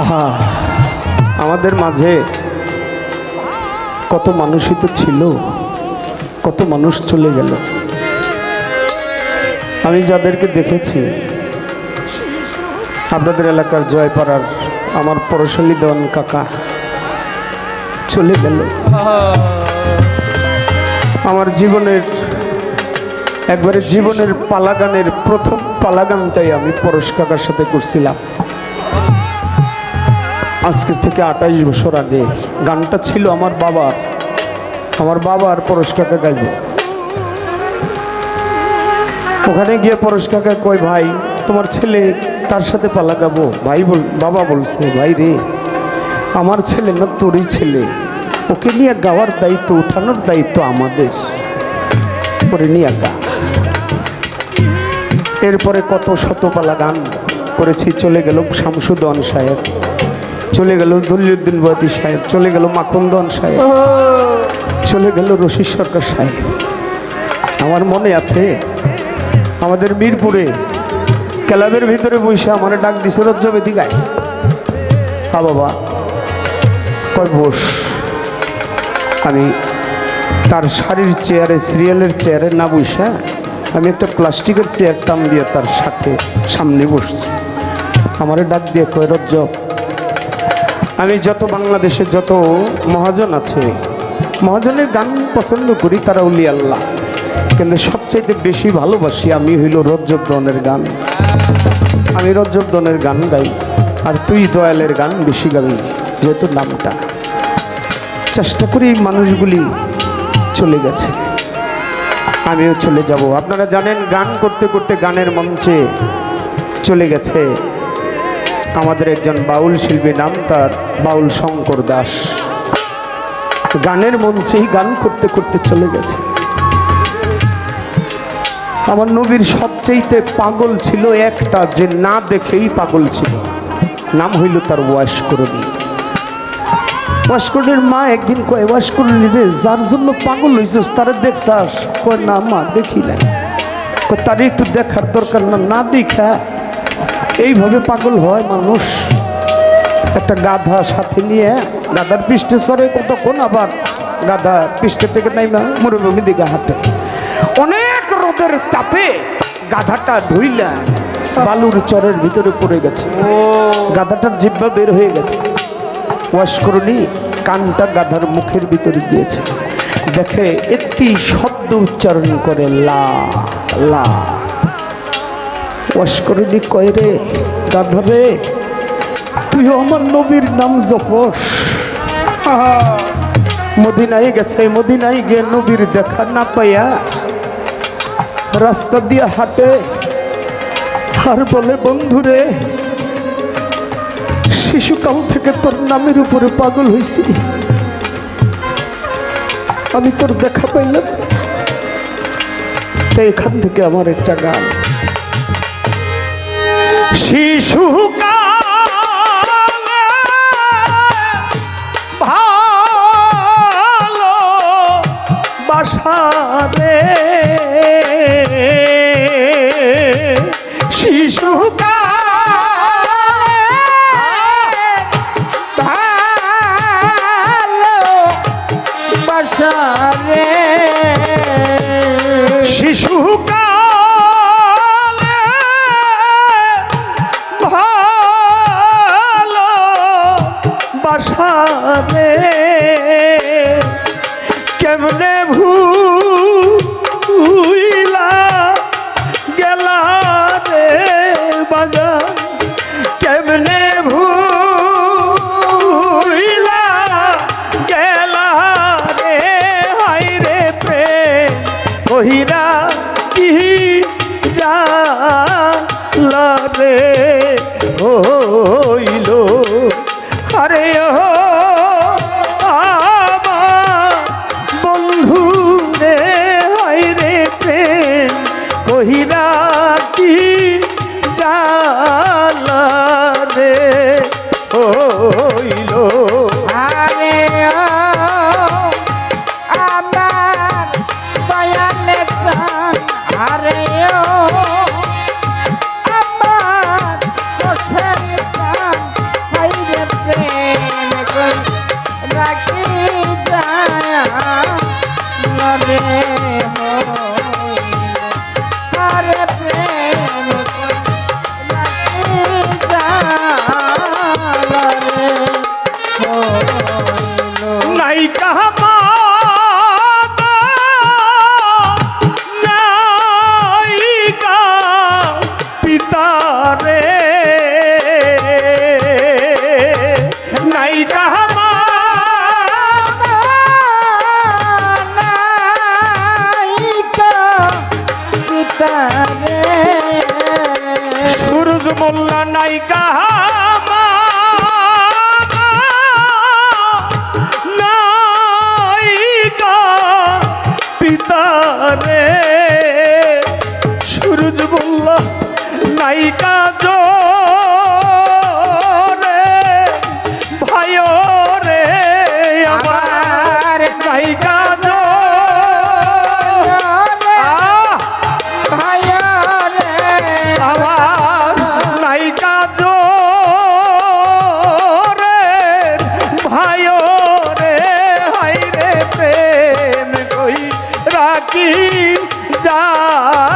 আহা, আমাদের মাঝে কত মানুষই তো ছিল, কত মানুষ চলে গেল। আমি যাদেরকে দেখেছি, আপনাদের এলাকার জয়পাড়ার আমার পরশালী দেওয়ান কাকা চলে গেল। আমার জীবনের, একবারে জীবনের পালাগানের প্রথম পালাগানটাই আমি পরশ কাকার সাথে করছিলাম। আজকের থেকে আঠাইশ বছর আগে গানটা ছিল আমার বাবার। আমার বাবার কাকা গাইব। ওখানে গিয়ে পরশ কাকা কয় ভাই, তোমার ছেলে তার সাথে পালা গাবো ভাই বল, বাবা বলছে, ভাই রে, আমার ছেলে না, তোরই ছেলে। ওকে নিয়ে গাওয়ার দায়িত্ব, উঠানোর দায়িত্ব আমাদের। করে নিয়ে গা। এরপরে কত শতপালা গান করেছি, চলে গেল শামসুদন সাহেব। চলে গেল দলিউদ্দিন বয়াতি সাহেব, চলে গেল মাখনদন সাহেব, চলে গেল রশিদ সরকার সাহেব। আমার মনে আছে, আমাদের মিরপুরে ক্লাবের ভিতরে বসে আমার ডাক দিছে, রজ্জবেদি গায় হা বাবা কয় বস? আমি তার শাড়ির চেয়ারে সিরিয়ালের চেয়ারে না বসে, আমি একটা প্লাস্টিকের চেয়ার টান দিয়ে তার সাথে সামনে বসছি। আমারে ডাক দিয়ে কয়, রজ্জব আমি যত বাংলাদেশে যত মহাজন আছে, মহাজনের গান পছন্দ করি তারা উলি আল্লাহ। কিন্তু সবচাইতে বেশি ভালোবাসি আমি হইল রজ্জব দনের গান। আমি রজ্জব দনের গান গাই, আর তুই দয়ালের গান বেশি গাবি, যেহেতু নামটা। চেষ্টা করি মানুষগুলি চলে গেছে। আমিও চলে যাব। আপনারা জানেন, গান করতে করতে গানের মঞ্চে চলে গেছে। আমাদের একজন বাউল শিল্পী নাম তার বাউল শঙ্কর দাস। গানের মঞ্চেই গান করতে করতে চলে গেছে। আমার নবীর সবচেয়েতে পাগল ছিল একটা যে না দেখেই পাগল ছিল। নাম হইল তার ওয়াশ করণী ওয়াসকরণীর মা একদিন কয় ওয়াসকরণী রে, যার জন্য পাগল হয়েছিস তারা দেখছাস? কয়, না মা, দেখি না তারে একটু দেখার দরকার না না দেখা। এইভাবে পাগল হয় মানুষ। একটা গাধা সাথে নিয়ে, গাধার পৃষ্ঠে চড়ে কতক্ষণ আবার গাধা পৃষ্ঠে থেকে নাইমা মরুভূমি দিকে হাঁটে। অনেক রোদের তাপে গাধাটা ধুইলা বালুর চরের ভিতরে পড়ে গেছে। গাধাটার জিব্বা বের হয়ে গেছে। ওয়াশ করনি কানটা গাধার মুখের ভিতরে দিয়েছে দেখে একটি শব্দ উচ্চারণ করে, লা লা। ওয়াসকরণী কয় রে রে, তুই আমার নবীর নাম জপস। মদিনায় গেছে, মদিনায় গিয়ে নবীর দেখা না পাইয়া রাস্তা দিয়ে হাঁটে। আর বলে বন্ধুরে শিশুকাল থেকে তোর নামের উপরে পাগল হয়েছি আমি তোর দেখা পাইলাম। তাই এখান থেকে আমার একটা গান। শিশুকালে ভালো বাসারে যা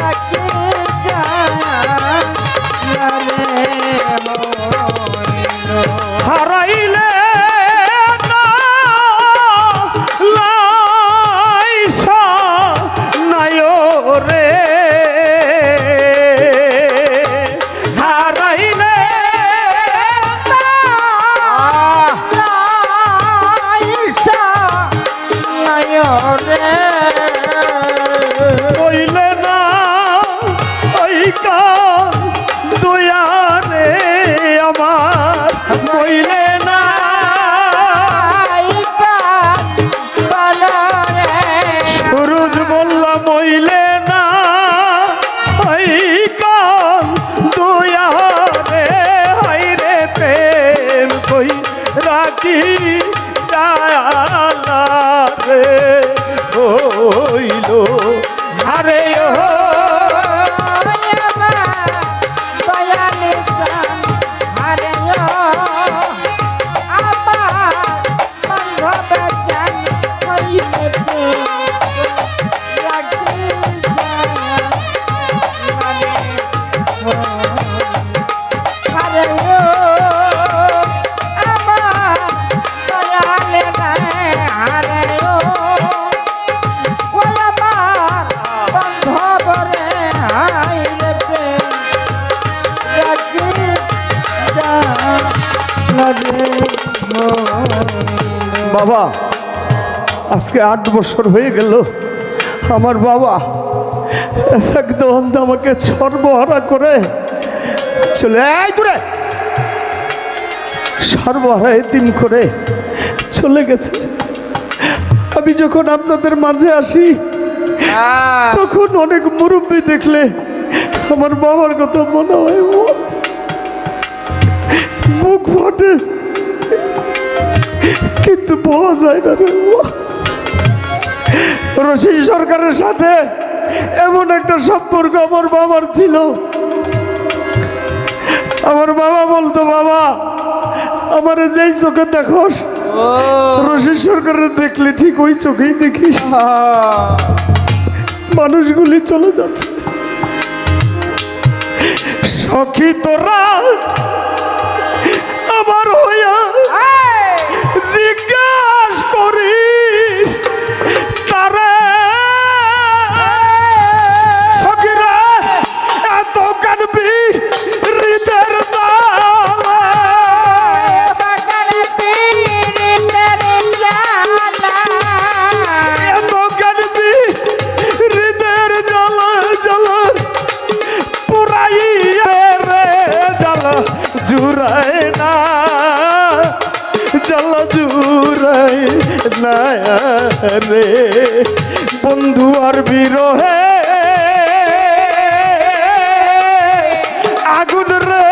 রাখে। বাবা আজকে আট বছর হয়ে গেল। আমার বাবা আমাকে সর্বহারা করে চলে আয় দূরে। সর্বহারা এতিম করে চলে গেছে। আমি যখন আপনাদের মাঝে আসি হ্যাঁ। তখন অনেক মুরব্বী দেখলে আমার বাবার কথা মনে হয় বুক ফটে কিন্তু বলা যায় না রে। রশিদ সরকারের সাথে এমন একটা সম্পর্ক আমার বাবার ছিল। আমার বাবা বলতো বাবা আমার যেই চোখে দেখোস রশিদ সরকারের দেখলে ঠিক ওই চোখেই দেখিস। মানুষগুলি চলে যাচ্ছে। সখী তোরা রে, বন্ধু আর বিরহে। আগুন রে,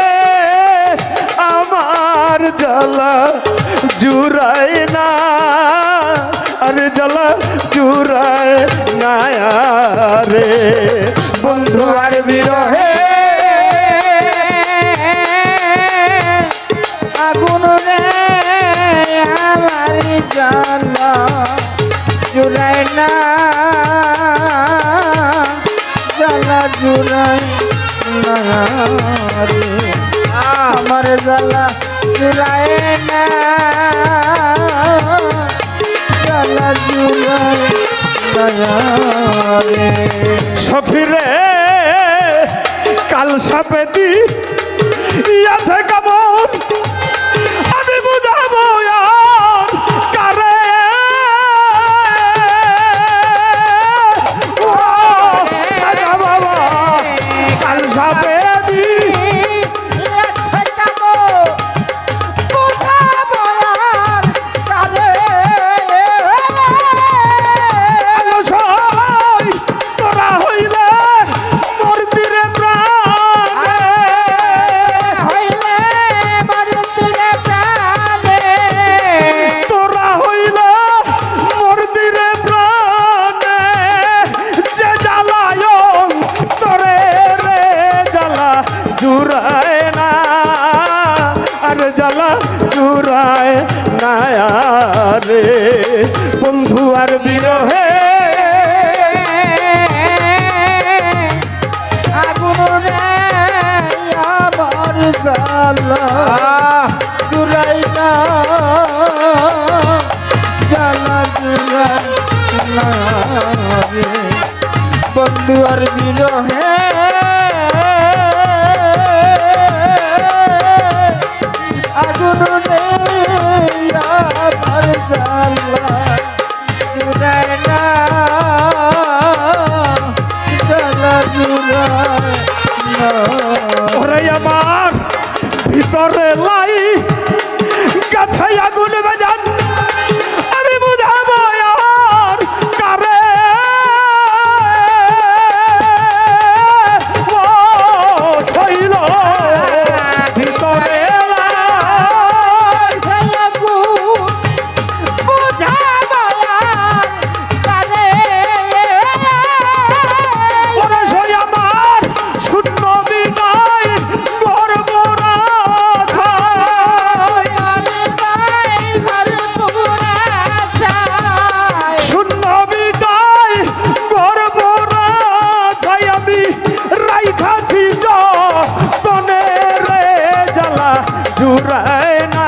আমার জ্বালা জুড়ায় না, আরে জ্বালা জুড়ায় না রে, বন্ধু আর বিরহে। আগুন রে, আমার জন্ম জ্বালা জুড়াই না আমার জ্বালা জুড়াই না। জ্বালা জুড়াই না কাল কাল সাপেদি ইয়াছে কেমন আর বিরহে। আগুন আমার জ্বালা। জুলাই না জ্বালা জুলাই আমার ভিতরে লাই জুড়ায় না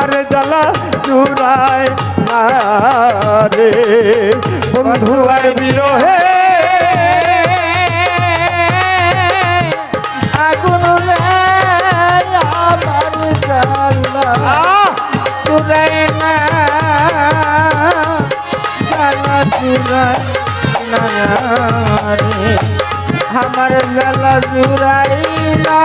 আরে জ্বালা জুড়ায় না রে। বন্ধু আর বিরহে আগুন আমার না না রে। জালা চুরাই না।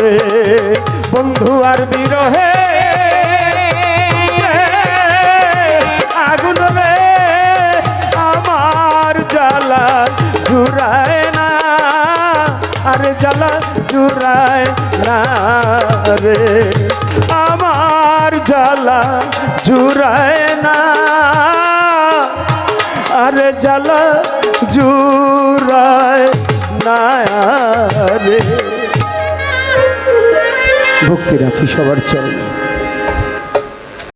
রে বন্ধু আর বিরহে, আগুন রে আমার জ্বালা জুড়ায় না, আরে জ্বালা জুড়ায় না রে। আমার জ্বালা জুড়ায় না, আরে জ্বালা জুড়ায় না রে। ভক্তি রাখি সবার চরণে।